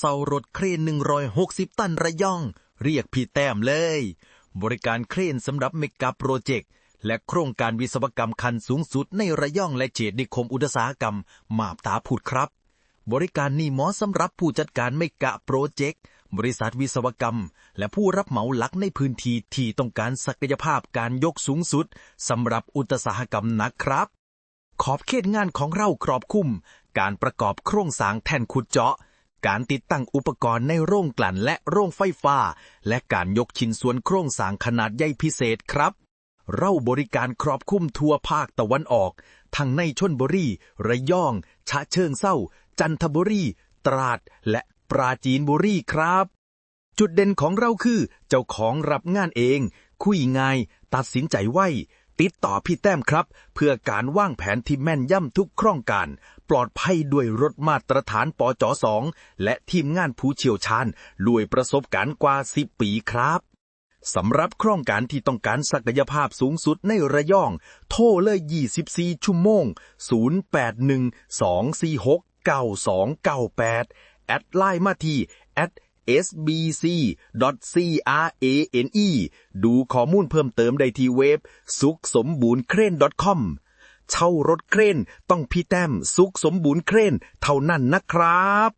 เซารถเครน 160 ตันระยอง เรียกพี่แต้มเลย บริการเครนสำหรับเมกะโปรเจกต์และโครงการวิศวกรรมคันสูงสุดในระยองและเจดนิคมอุตสาหกรรม มาบตาพูดครับ บริการนี้เหมาะสำหรับผู้จัดการเมกะโปรเจกต์บริษัทวิศวกรรม และผู้รับเหมาหลักในพื้นที่ที่ต้องการศักยภาพการยกสูงสุดสำหรับอุตสาหกรรมนะครับ ขอบเขตงานของเราครอบคลุม การประกอบโครงสร้างแท่นขุดเจาะ การติดตั้งอุปกรณ์ในโรงกลั่นและโรงไฟฟ้า และการยกชิ้นส่วนโครงสร้างขนาดใหญ่พิเศษครับ เราบริการครอบคลุมทั่วภาคตะวันออก ทั้งในชนบุรี ระยองฉะเชิงเศร้า จันทบุรี ตราด และปราจีนบุรีครับ จุดเด่นของเราคือ เจ้าของรับงานเอง คุยง่าย ตัดสินใจไว ติดต่อพี่แต้มครับ เพื่อการวางแผนที่แม่นย่ำทุกครองการ ปลอดภัยด้วยรถมาตรฐานปจสองและทีมงานผู้เชี่ยวชาญด้วยประสบการณ์กว่า 10 ปีครับสำหรับโครงการที่ต้องการศักยภาพสูงสุดในระยอง โทรเลย 24 ชั่วโมง 0812469298 แอดไลน์มาที่ sbc.crane ดูข้อมูลเพิ่มเติมได้ที่เว็บสุขสมบูรณ์เครน .com เช่ารถเครนต้องพี่แต้มสุขสมบูรณ์เครนเท่านั้นนะครับ